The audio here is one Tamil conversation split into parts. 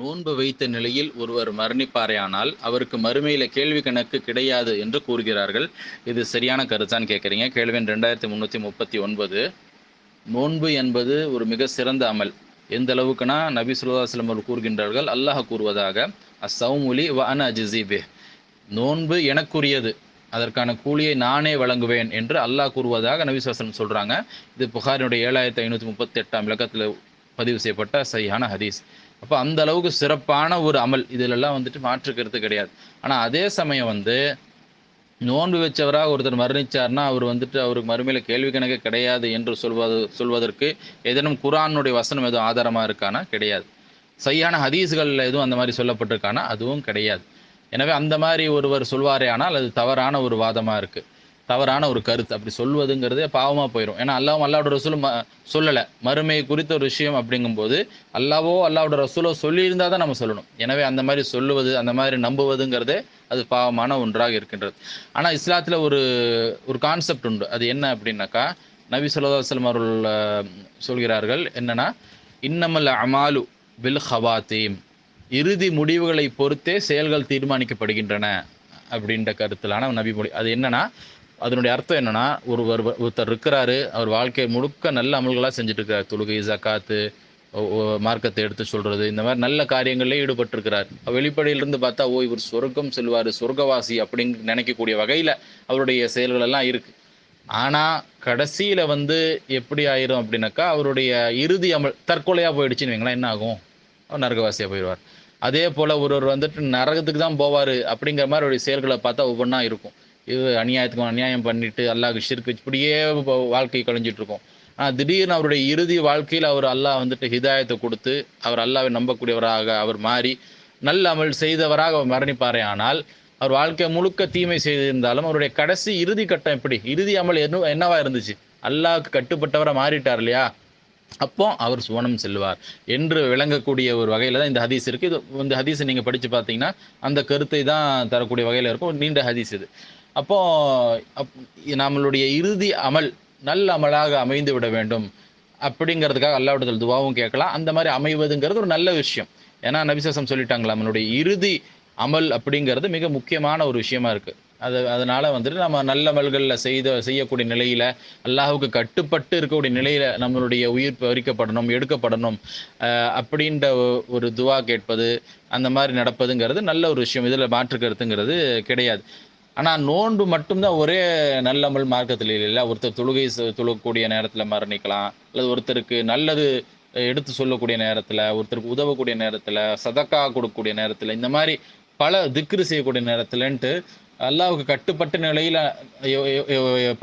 நோன்பு வைத்த நிலையில் ஒருவர் மரணிப்பாரையானால் அவருக்கு மறுமையில கேள்வி கணக்கு கிடையாது என்று கூறுகிறார்கள். இது சரியான கருத்தான்னு கேட்குறீங்க. கேள்வி ரெண்டாயிரத்தி முந்நூற்றி முப்பத்தி ஒன்பது. நோன்பு என்பது ஒரு மிக சிறந்த அமல். எந்த அளவுக்குனா நபி சுல்லாஸ்லம் அவர்கள் கூறுகின்றார்கள் அல்லாஹ் கூறுவதாக அசவுமுலி வ அன அஜிசிபே நோன்பு எனக்குரியது. அதற்கான கூலியை நானே வழங்குவேன் என்று அல்லாஹ் கூறுவதாக நபி சுல்லாஸ்லம் சொல்கிறாங்க இது புகாரினுடைய ஏழாயிரத்தி ஐநூற்றி முப்பத்தி எட்டாம் இலக்கத்தில் பதிவு செய்யப்பட்ட சரியான ஹதீஸ். அப்போ அந்த அளவுக்கு சிறப்பான ஒரு அமல். இதிலெல்லாம் வந்துட்டு மாற்று கருத்து கிடையாது. ஆனால் அதே சமயம் வந்து நோன்பு வச்சவராக ஒருத்தர் மரணிச்சார்னா அவர் வந்துட்டு அவருக்கு மறுமையில் கேள்வி கணக்கு கிடையாது என்று சொல்வது சொல்வதற்கு ஏதேனும் குரானுடைய வசனம் எதுவும் ஆதாரமாக இருக்கானா? கிடையாது. சரியான ஹதீஸ்களில் எதுவும் அந்த மாதிரி சொல்லப்பட்டிருக்கானா? அதுவும் கிடையாது. எனவே அந்த மாதிரி ஒருவர் சொல்வாரே ஆனால் அது தவறான ஒரு வாதமாக இருக்குது தவறான ஒரு கருத்து. அப்படி சொல்வதுங்கிறதே பாவமாக போயிடும் ஏன்னா அல்லாவும் அல்லாவோட ரசூலும் சொல்லலை. மறுமை குறித்த ஒரு விஷயம் அப்படிங்கும்போது அல்லாவோ அல்லாவோட ரசூலோ சொல்லியிருந்தால் தான் நம்ம சொல்லணும். எனவே அந்த மாதிரி சொல்லுவது அந்த மாதிரி நம்புவதுங்கிறதே அது பாவமான ஒன்றாக இருக்கின்றது. ஆனால் இஸ்லாத்தில் ஒரு ஒரு கான்செப்ட் உண்டு. அது என்ன அப்படின்னாக்கா நபி சொல்லா அவர்கள் சொல்கிறார்கள் என்னன்னா இன்னமல் அமாலு பில் ஹவாத்தீம் இறுதி முடிவுகளை பொறுத்தே செயல்கள் தீர்மானிக்கப்படுகின்றன அப்படின்ற கருத்திலான நபி மொழி. அது என்னன்னா அதனுடைய அர்த்தம் என்னென்னா ஒரு ஒருத்தர் இருக்கிறாரு அவர் வாழ்க்கை முழுக்க நல்ல அமல்களாக செஞ்சுட்டு இருக்காரு தொழுகை ஜக்காத்து மார்க்கத்தை எடுத்து சொல்கிறது இந்த மாதிரி நல்ல காரியங்களில் ஈடுபட்டிருக்கிறார். வெளிப்படையிலிருந்து பார்த்தா ஓ இவர் சொர்க்கம் செல்வார் சொர்க்கவாசி அப்படின்னு நினைக்கக்கூடிய வகையில் அவருடைய செயல்கள் எல்லாம் இருக்குது ஆனால் கடைசியில் வந்து எப்படி ஆயிரும் அப்படின்னாக்கா அவருடைய இறுதி அமல் தற்கொலையாக போயிடுச்சுன்னு வைங்களேன் என்ன ஆகும்? அவர் நரகவாசியாக போயிடுவார். அதே போல் ஒருவர் வந்துட்டு நரகத்துக்கு தான் போவார் அப்படிங்கிற மாதிரி அவருடைய செயல்களை பார்த்தா ஒவ்வொன்றா இருக்கும். இது அநியாயத்துக்கு அநியாயம் பண்ணிட்டு அல்லாஹ் ஷிர்க்கு இப்படியே வாழ்க்கை கழிஞ்சிட்டு இருக்கும் ஆனால் திடீர்னு அவருடைய இறுதி வாழ்க்கையில் அவர் அல்லாஹ் வந்துட்டு ஹிதாயத்தை கொடுத்து அவர் அல்லாவை நம்பக்கூடியவராக அவர் மாறி நல்ல அமல் செய்தவராக அவர் மரணிப்பாரே ஆனால் அவர் வாழ்க்கை முழுக்க தீமை செய்திருந்தாலும் அவருடைய கடைசி இறுதி கட்டம் எப்படி? இறுதி அமல் என்ன என்னவா இருந்துச்சு? அல்லாவுக்கு கட்டுப்பட்டவராக மாறிட்டார் இல்லையா? அப்போ அவர் சுவனம் செல்வார் என்று விளங்கக்கூடிய ஒரு வகையில் தான் இந்த ஹதீஸ் இருக்குது இது இந்த ஹதீஸை நீங்கள் படித்து பார்த்தீங்கன்னா அந்த கருத்தை தான் தரக்கூடிய வகையில் இருக்கும். நீண்ட ஹதீஸ் இது. அப்போ நம்மளுடைய இறுதி அமல் நல்ல அமலாக அமைந்து விட வேண்டும். அப்படிங்கிறதுக்காக அல்லாவிடத்தில் துவாவும் கேட்கலாம். அந்த மாதிரி அமைவதுங்கிறது ஒரு நல்ல விஷயம். ஏன்னா நபிசாசம் சொல்லிட்டாங்களா நம்மளுடைய இறுதி அமல் அப்படிங்கிறது மிக முக்கியமான ஒரு விஷயமா இருக்கு. அது அதனால வந்துட்டு நம்ம நல்ல அமல்களில் செய்த செய்யக்கூடிய நிலையில அல்லாஹுக்கு கட்டுப்பட்டு இருக்கக்கூடிய நிலையில நம்மளுடைய உயிர் பறிக்கப்படணும் எடுக்கப்படணும் அப்படின்ற ஒரு துவா கேட்பது அந்த மாதிரி நடப்பதுங்கிறது நல்ல ஒரு விஷயம். இதில் மாற்று கருத்துங்கிறது கிடையாது. ஆனால் நோன்பு மட்டும்தான் ஒரே நல்லமல் மார்க்கத்தில் இல்லை. ஒருத்தர் தொழுகை தொழக்கூடிய நேரத்தில் மரணிக்கலாம். அல்லது ஒருத்தருக்கு நல்லது எடுத்து சொல்லக்கூடிய நேரத்தில் ஒருத்தருக்கு உதவக்கூடிய நேரத்தில் சதக்கா கொடுக்கக்கூடிய நேரத்தில் இந்த மாதிரி பல திக்ரு செய்யக்கூடிய நேரத்தில்ன்ட்டு அல்லாவுக்கு கட்டுப்பட்ட நிலையில்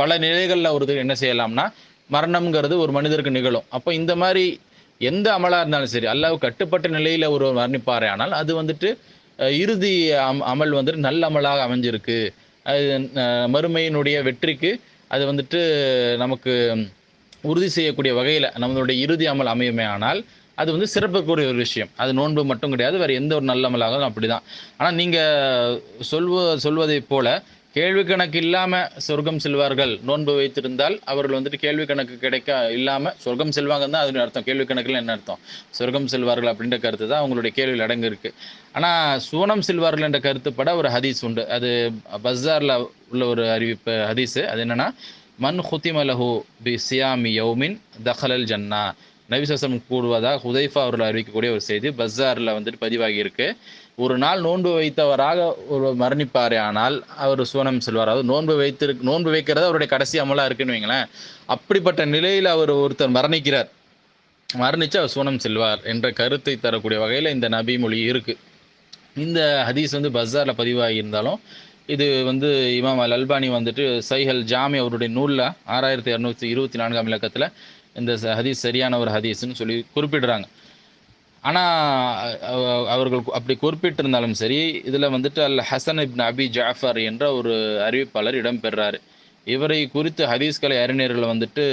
பல நிலைகளில் ஒருத்தர் என்ன செய்யலாம்னா மரணம்ங்கிறது ஒரு மனிதருக்கு நிகழும். அப்போ இந்த மாதிரி எந்த அமலாக இருந்தாலும் சரி அல்லாவுக்கு கட்டுப்பட்ட நிலையில் ஒரு மரணிப்பாரே. ஆனால் அது வந்துட்டு இறுதி அம் அமல் வந்துட்டு நல்ல அமலாக அமைஞ்சிருக்கு. அது மறுமையினுடைய வெற்றிக்கு அது வந்துட்டு நமக்கு உறுதி செய்யக்கூடிய வகையில் நம்மளுடைய இறுதி அமல் அமையுமே ஆனால் அது வந்து சிறப்புக்குரிய ஒரு விஷயம். அது நோன்பு மட்டும் கிடையாது வேறு எந்த ஒரு நல்ல அமலாகவும் அப்படி தான் ஆனால் நீங்கள் சொல்வ சொல்வதைப் போல கேள்வி கணக்கு இல்லாமல் சொர்க்கம் செல்வார்கள் நோன்பு வைத்திருந்தால் அவர்கள் வந்துட்டு கேள்வி கணக்கு கிடைக்க இல்லாமல் சொர்க்கம் செல்வாங்கன்னு தான் அதனுடைய அர்த்தம். கேள்வி கணக்கில் என்ன அர்த்தம்? சொர்க்கம் செல்வார்கள் அப்படின்ற கருத்து தான் அவங்களுடைய கேள்வியில் அடங்கு இருக்கு ஆனால் சுவனம் செல்வார்கள் என்ற கருத்துப்பட ஒரு ஹதீஸ் உண்டு. அது பஸாரில் உள்ள ஒரு அறிவிப்பு ஹதீஸு. அது என்னன்னா மன் ஹுத்திமலஹு பி சியாமி யௌமின் தஹலல் ஜன்னா. நபிசசம் கூடுவதாக ஹுதைஃபா அவர்கள் அறிவிக்கக்கூடிய ஒரு செய்தி பஸாரில் வந்துட்டு பதிவாகி இருக்கு ஒரு நாள் நோன்பு வைத்தவராக ஒரு மரணிப்பாரே ஆனால் அவர் சுவனம் செல்வார். அதாவது நோன்பு வைத்திருக்கு நோன்பு வைக்கிறது அவருடைய கடைசி அமலா இருக்குன்னு வைங்களேன். அப்படிப்பட்ட நிலையில் அவர் ஒருத்தர் மரணிக்கிறார். மரணிச்சு அவர் சுவனம் செல்வார் என்ற கருத்தை தரக்கூடிய வகையில் இந்த நபி மொழி இருக்கு. இந்த ஹதீஸ் வந்து பஸாரில் பதிவாகி இருந்தாலும் இது வந்து இமாம் அல் அல்பானி வந்துட்டு சைஹல் ஜாமி அவருடைய நூலில் ஆறாயிரத்தி இரநூத்தி இருபத்தி நான்காம் இலக்கத்தில் இந்த ஹதீஸ் சரியான ஒரு ஹதீஸ்ன்னு சொல்லி குறிப்பிடுறாங்க. ஆனால் அவர்கள் அப்படி குறிப்பிட்டிருந்தாலும் சரி இதில் வந்துட்டு அல் ஹசன் இப்ன் அபி ஜாஃபர் என்ற ஒரு அறிவிப்பாளர் இடம்பெறார். இவரை குறித்து ஹதீஸ்கலை அறிஞர்கள் வந்துட்டு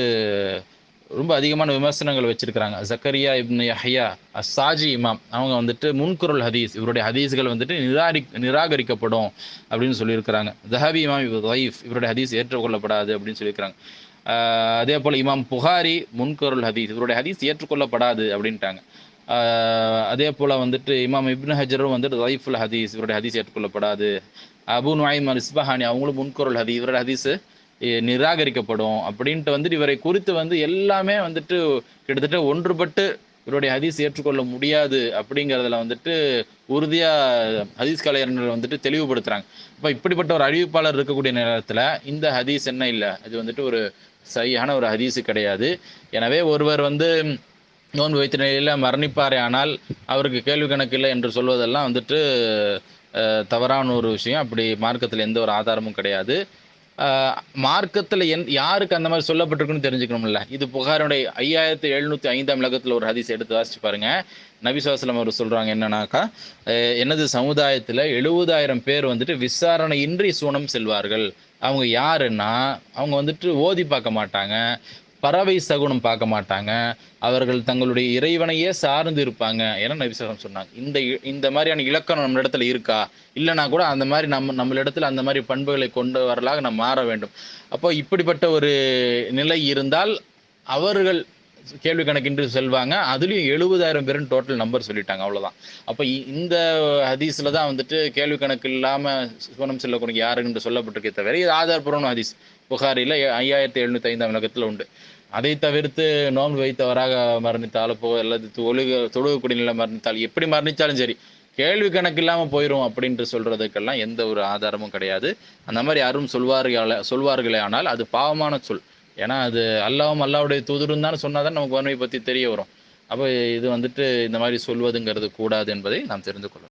ரொம்ப அதிகமான விமர்சனங்கள் வச்சிருக்கிறாங்க. ஜக்கரியா இப்னு யஹ்யா அசாஜி இமாம் அவங்க வந்துட்டு முன்குரல் ஹதீஸ் இவருடைய ஹதீஸ்கள் வந்துட்டு நிராகரி நிராகரிக்கப்படும் அப்படின்னு சொல்லியிருக்கிறாங்க. ஜஹாபி இமாம் வைஃப் இவருடைய ஹதீஸ் ஏற்றுக்கொள்ளப்படாது அப்படின்னு சொல்லியிருக்கிறாங்க. அதே போல் இமாம் புகாரி முன்குரல் ஹதீஸ் இவருடைய ஹதீஸ் ஏற்றுக்கொள்ளப்படாது அப்படின்ட்டாங்க. அதே போல் வந்துட்டு இமாம் இப்னு ஹஜரும் வந்துட்டு ரைஃபுல் ஹதீஸ் இவருடைய ஹதீஸ் ஏற்றுக்கொள்ளப்படாது. அபு நாயிம் அல் இஸ்பஹானி அவங்களும் முன்குரல் ஹதீஸ் இவருடைய ஹதீஸ் நிராகரிக்கப்படும் அப்படின்ட்டு வந்துட்டு இவரை குறித்து வந்து எல்லாமே வந்துட்டு கிட்டத்தட்ட ஒன்றுபட்டு இவருடைய ஹதீஸ் ஏற்றுக்கொள்ள முடியாது அப்படிங்கிறதுல வந்துட்டு உறுதியா ஹதீஸ் கலைஞர்கள் வந்துட்டு தெளிவுபடுத்துறாங்க. இப்போ இப்படிப்பட்ட ஒரு அறிவிப்பாளர் இருக்கக்கூடிய நேரத்துல இந்த ஹதீஸ் என்ன இல்லை? அது வந்துட்டு ஒரு சரியான ஒரு ஹதீஸு கிடையாது. எனவே ஒருவர் வந்து நோன்பு வைத்த நிலையில் மரணிப்பாரே ஆனால் அவருக்கு கேள்வி கணக்கு இல்லை என்று சொல்வதெல்லாம் வந்துட்டு தவறான ஒரு விஷயம். அப்படி மார்க்கத்தில் எந்த ஒரு ஆதாரமும் கிடையாது. மார்க்கத்தில் என் யாருக்கு அந்த மாதிரி சொல்லப்பட்டிருக்குன்னு தெரிஞ்சுக்கணும்ல. இது புகாருடைய ஐயாயிரத்தி எழுநூற்றி ஐந்தாம் இலக்கத்தில் ஒரு ஹதீஸ் எடுத்து வாசிச்சு பாருங்க. நபிசுவாசலம் அவர் சொல்கிறாங்க என்னன்னாக்கா எனது சமுதாயத்தில் எழுபதாயிரம் பேர் வந்துட்டு விசாரணையின்றி சூனம் செல்வார்கள். அவங்க யாருன்னா அவங்க வந்துட்டு ஓதி பார்க்க மாட்டாங்க. பறவை சகுனம் பார்க்க மாட்டாங்க. அவர்கள் தங்களுடைய இறைவனையே சார்ந்து இருப்பாங்க என நபிசகம் சொன்னாங்க. இந்த இந்த மாதிரியான இலக்கணம் நம்ம இடத்துல இருக்கா? இல்லைனா கூட அந்த மாதிரி நம்ம நம்மளிடத்துல அந்த மாதிரி பண்புகளை கொண்டு வரலாக நம்ம மாற வேண்டும். அப்போ இப்படிப்பட்ட ஒரு நிலை இருந்தால் அவர்கள் கேள்வி கணக்கின்றி செல்வாங்க. அதுலேயும் எழுபதாயிரம் பேருன்னு டோட்டல் நம்பர் சொல்லிட்டாங்க. அவ்வளோதான் அப்போ இந்த ஹதீஸில் தான் வந்துட்டு கேள்வி கணக்கு இல்லாமல் சுவனம் செல்லக்கூடிய யாருன்னு சொல்லப்பட்டிருக்கே தவிர இது ஆதாரப்பூர்வமான ஹதீஸ். புகாரில ஐயாயிரத்தி எழுநூற்றி ஐந்தாம் இலக்கத்தில் உண்டு. அதை தவிர்த்து நோன்பு வைத்தவராக மரணித்தாலோ போ அல்லது தொழுக தொழுக குடிநிலை மரணித்தால் எப்படி மரணித்தாலும் சரி கேள்வி கணக்கு இல்லாமல் போயிடும் அப்படின்ட்டு சொல்றதுக்கெல்லாம் எந்த ஒரு ஆதாரமும் கிடையாது. அந்த மாதிரி யாரும் சொல்வார்கள சொல்வார்களே ஆனால் அது பாவமான சொல். ஏன்னா அது அல்லாவும் அல்லாவுடைய தூதரும் தான் சொன்னாதான் நமக்கு வன்மை பற்றி தெரிய வரும். அப்போ இது வந்துட்டு இந்த மாதிரி சொல்வதுங்கிறது கூடாது என்பதை நாம் தெரிந்து கொள்ளணும்.